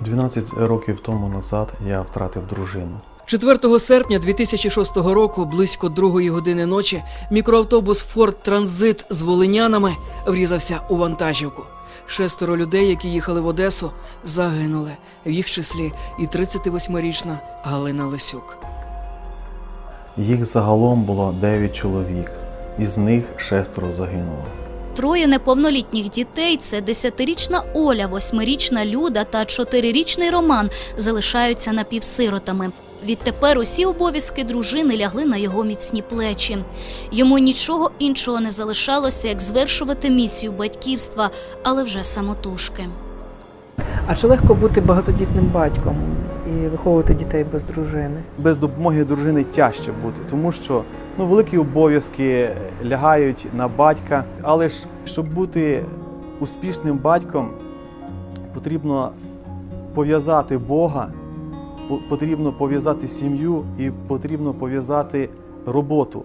12 років тому назад я втратив дружину. 4 серпня 2006 року, близько другої години ночі, мікроавтобус Форд Транзит з волинянами врізався у вантажівку. Шестеро людей, які їхали в Одесу, загинули, в їх числі і 38-річна Галина Лисюк. Їх загалом було 9 чоловік, із них шестеро загинуло. Троє неповнолітніх дітей це десятирічна Оля, восьмирічна Люда та чотирирічний Роман залишаються напівсиротами. Відтепер усі обов'язки дружини лягли на його міцні плечі. Йому нічого іншого не залишалося, як звершувати місію батьківства, але вже самотужки. А чи легко бути багатодітним батьком і виховувати дітей без дружини? Без допомоги дружини тяжче бути, тому що ну, великі обов'язки лягають на батька. Але ж щоб бути успішним батьком, потрібно пов'язати Бога, потрібно пов'язати сім'ю і потрібно пов'язати роботу.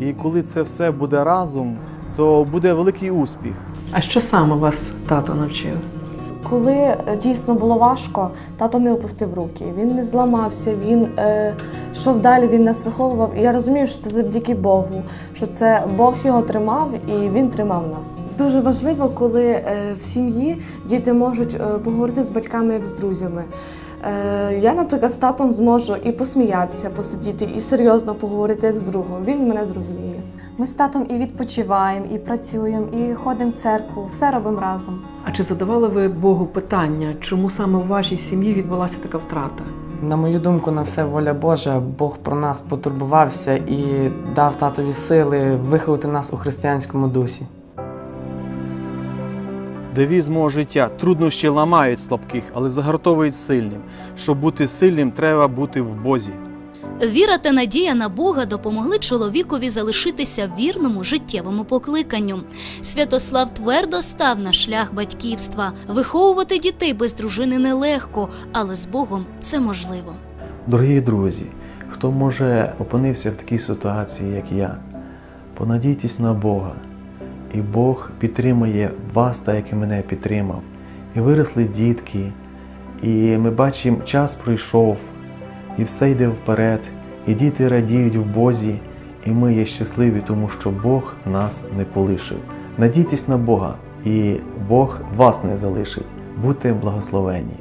І коли це все буде разом, то буде великий успіх. А що саме вас тато навчив? Коли е, дійсно було важко, тато не опустив руки. Він не зламався, він е, йшов далі, він нас виховував. І я розумію, що це завдяки Богу, що це Бог його тримав і він тримав нас. Дуже важливо, коли е, в сім'ї діти можуть е, поговорити з батьками як з друзями. Е, я, наприклад, з татом зможу і посміятися, посидіти, і серйозно поговорити як з другом. Він мене зрозуміє. Ми з татом і відпочиваємо, і працюємо, і ходимо в церкву, все робимо разом. А чи задавали ви Богу питання, чому саме в вашій сім'ї відбулася така втрата? На мою думку, на все воля Божа. Бог про нас потурбувався і дав татові сили виховати нас у християнському дусі. Девіз мого життя труднощі ламають слабких, але загартовують сильним. Щоб бути сильним, треба бути в Бозі. Віра та надія на Бога допомогли чоловікові залишитися вірному життєвому покликанню. Святослав твердо став на шлях батьківства. Виховувати дітей без дружини нелегко, але з Богом це можливо. Дорогі друзі, хто може опинився в такій ситуації, як я, понадійтесь на Бога, і Бог підтримує вас, так як і мене підтримав. І виросли дітки, і ми бачимо, час пройшов, і все йде вперед, і діти радіють в Бозі, і ми є щасливі, тому що Бог нас не полишив. Надійтесь на Бога, і Бог вас не залишить. Будьте благословені.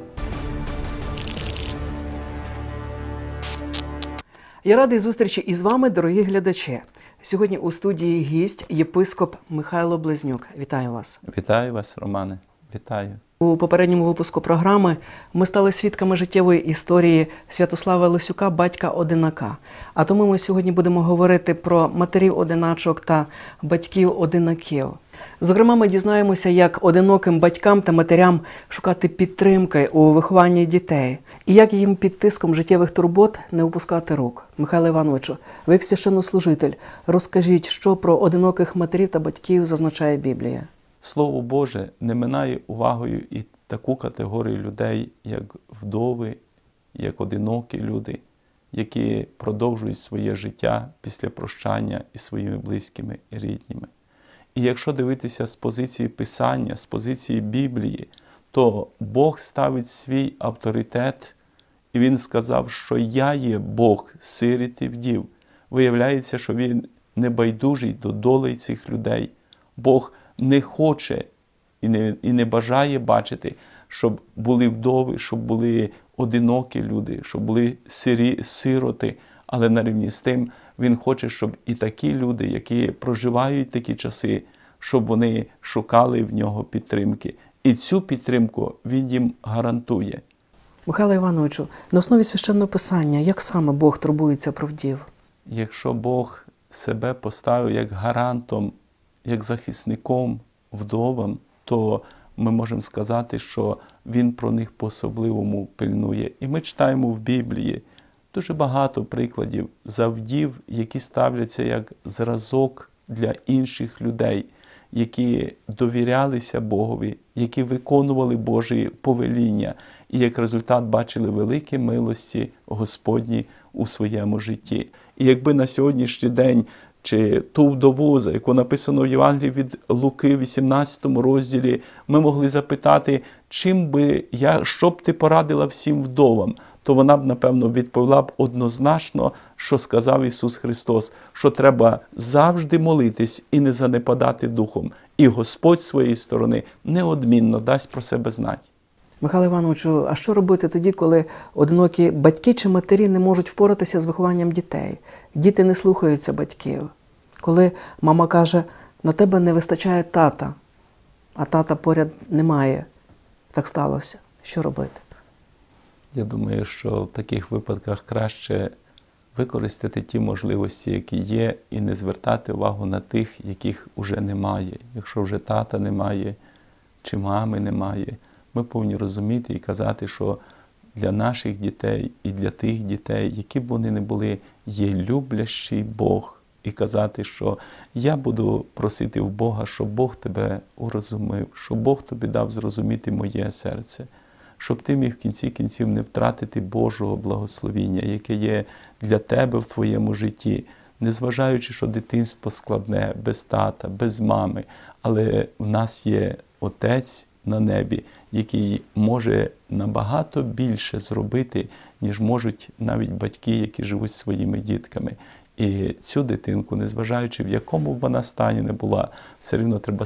Я радий зустрічі із вами, дорогі глядачі. Сьогодні у студії гість єпископ Михайло Близнюк. Вітаю вас. Вітаю вас, Романе. Вітаю. У попередньому випуску програми ми стали свідками життєвої історії Святослава Лисюка, батька одинака. А тому ми сьогодні будемо говорити про матерів одиначок та батьків одинаків. Зокрема, ми дізнаємося, як одиноким батькам та матерям шукати підтримки у вихованні дітей, і як їм під тиском життєвих турбот не опускати рук. Михайло Івановичу, ви як священнослужитель, розкажіть, що про одиноких матерів та батьків зазначає Біблія. Слово Боже не минає увагою і таку категорію людей, як вдови, як одинокі люди, які продовжують своє життя після прощання із своїми близькими і рідними. І якщо дивитися з позиції Писання, з позиції Біблії, то Бог ставить свій авторитет, і Він сказав, що я є Бог сиріт і вдів. Виявляється, що Він не байдужий до долей цих людей. Бог не хоче і не, і не бажає бачити, щоб були вдови, щоб були одинокі люди, щоб були сирі, сироти. Але на рівні з тим він хоче, щоб і такі люди, які проживають такі часи, щоб вони шукали в нього підтримки. І цю підтримку він їм гарантує. Михайло Івановичу, на основі священного писання, як саме Бог турбується про вдів? Якщо Бог себе поставив як гарантом, як захисником вдовам, то ми можемо сказати, що Він про них по-особливому пильнує. І ми читаємо в Біблії дуже багато прикладів завдів, які ставляться як зразок для інших людей, які довірялися Богові, які виконували Божі повеління, і як результат бачили великі милості Господні у своєму житті. І якби на сьогоднішній день чи ту вдову, за яку написано в Євангелії від Луки, 18 розділі, ми могли запитати, чим би я, що б ти порадила всім вдовам, то вона б, напевно, відповіла б однозначно, що сказав Ісус Христос, що треба завжди молитись і не занепадати духом. І Господь своєї сторони неодмінно дасть про себе знати. Михайло Івановичу, а що робити тоді, коли одинокі батьки чи матері не можуть впоратися з вихованням дітей? Діти не слухаються батьків. Коли мама каже, на тебе не вистачає тата, а тата поряд немає. Так сталося. Що робити? Я думаю, що в таких випадках краще використати ті можливості, які є, і не звертати увагу на тих, яких вже немає. Якщо вже тата немає чи мами немає, ми повинні розуміти і казати, що для наших дітей і для тих дітей, які б вони не були, є люблящий Бог. І казати, що я буду просити в Бога, щоб Бог тебе урозумив, щоб Бог тобі дав зрозуміти моє серце, щоб ти міг в кінці кінців не втратити Божого благословіння, яке є для тебе в твоєму житті, незважаючи, що дитинство складне, без тата, без мами, але в нас є Отець на небі, який може набагато більше зробити, ніж можуть навіть батьки, які живуть своїми дітками. І цю дитинку, незважаючи в якому б вона стані не була, все рівно треба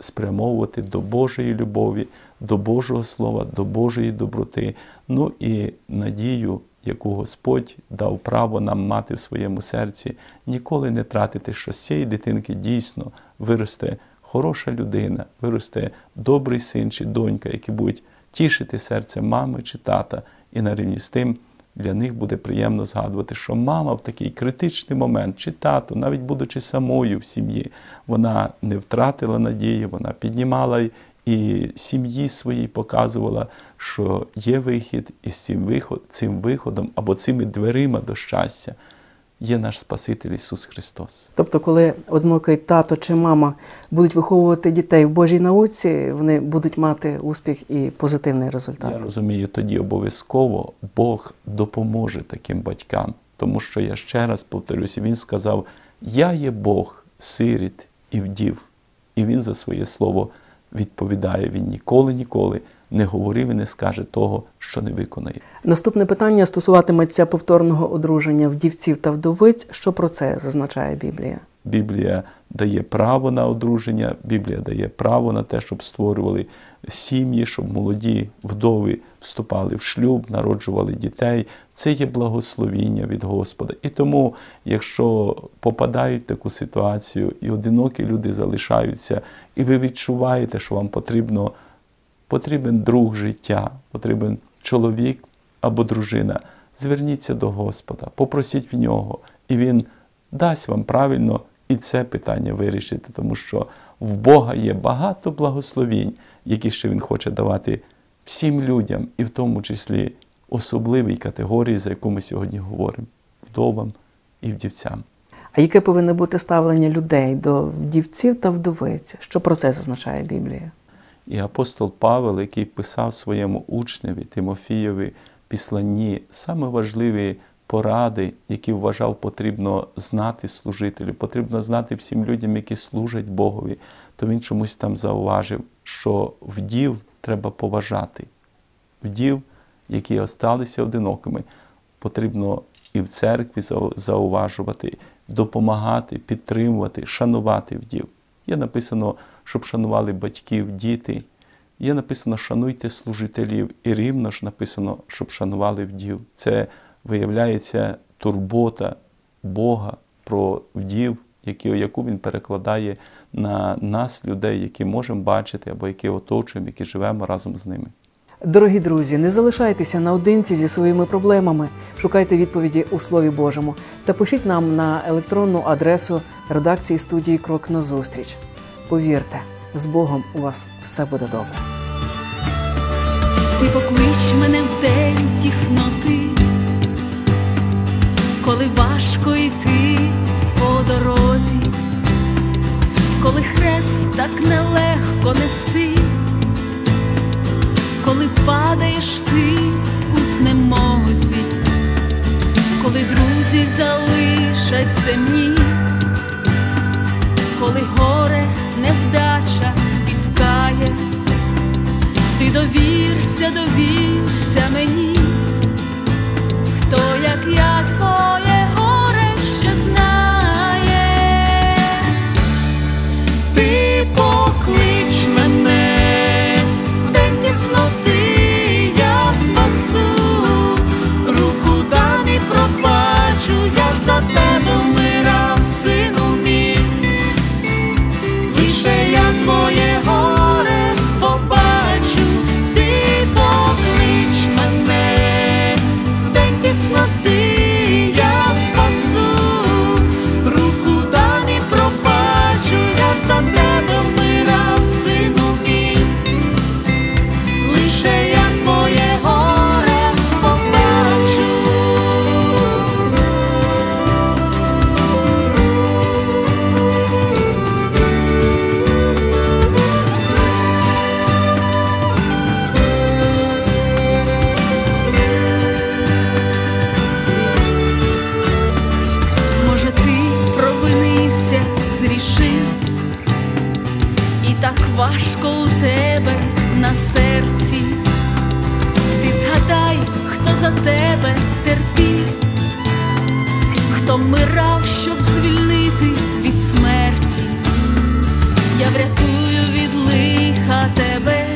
спрямовувати до Божої любові, до Божого Слова, до Божої доброти, ну і надію, яку Господь дав право нам мати в своєму серці, ніколи не тратити, що з цієї дитинки дійсно виросте хороша людина, виросте добрий син чи донька, які будуть тішити серце мами чи тата, і на рівні з тим для них буде приємно згадувати, що мама в такий критичний момент, чи тато, навіть будучи самою в сім'ї, вона не втратила надії, вона піднімала і сім'ї своїй показувала, що є вихід, і з цим, цим виходом або цими дверима до щастя є наш Спаситель Ісус Христос. Тобто, коли одинокий тато чи мама будуть виховувати дітей в Божій науці, вони будуть мати успіх і позитивний результат. Я розумію, тоді обов'язково Бог допоможе таким батькам, тому що я ще раз повторюся, Він сказав: Я є Бог, сиріт і вдів, і Він за своє слово відповідає. Він ніколи, ніколи не говорив і не скаже того, що не виконає. Наступне питання стосуватиметься повторного одруження вдівців та вдовиць. Що про це зазначає Біблія? Біблія дає право на одруження, Біблія дає право на те, щоб створювали сім'ї, щоб молоді вдови вступали в шлюб, народжували дітей. Це є благословіння від Господа. І тому, якщо попадають в таку ситуацію, і одинокі люди залишаються, і ви відчуваєте, що вам потрібно потрібен друг життя, потрібен чоловік або дружина. Зверніться до Господа, попросіть в нього, і Він дасть вам правильно і це питання вирішити, тому що в Бога є багато благословінь, які ще Він хоче давати всім людям, і в тому числі особливій категорії, за яку ми сьогодні говоримо вдовам і вдівцям. А яке повинно бути ставлення людей до вдівців та вдовиць? Що про це зазначає Біблія? І апостол Павел, який писав своєму учневі Тимофієві післанні саме важливі поради, які вважав потрібно знати служителю, потрібно знати всім людям, які служать Богові, то він чомусь там зауважив, що вдів треба поважати. Вдів, які осталися одинокими, потрібно і в церкві зауважувати, допомагати, підтримувати, шанувати вдів. Є написано, щоб шанували батьків, діти. Є написано Шануйте служителів, і рівно ж написано, щоб шанували вдів. Це виявляється турбота Бога про вдів, яку Він перекладає на нас, людей, які можемо бачити або які оточуємо, які живемо разом з ними. Дорогі друзі, не залишайтеся наодинці зі своїми проблемами. Шукайте відповіді у Слові Божому та пишіть нам на електронну адресу редакції студії Крок на зустріч. Повірте, З Богом у вас все буде добре. Ти поклич мене в день тісноти, коли важко йти по дорозі, коли хрест так нелегко нести, земні, коли горе невдача спіткає. Ти довірся, довірся мені, хто як я врятую від лиха тебе,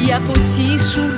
я потішу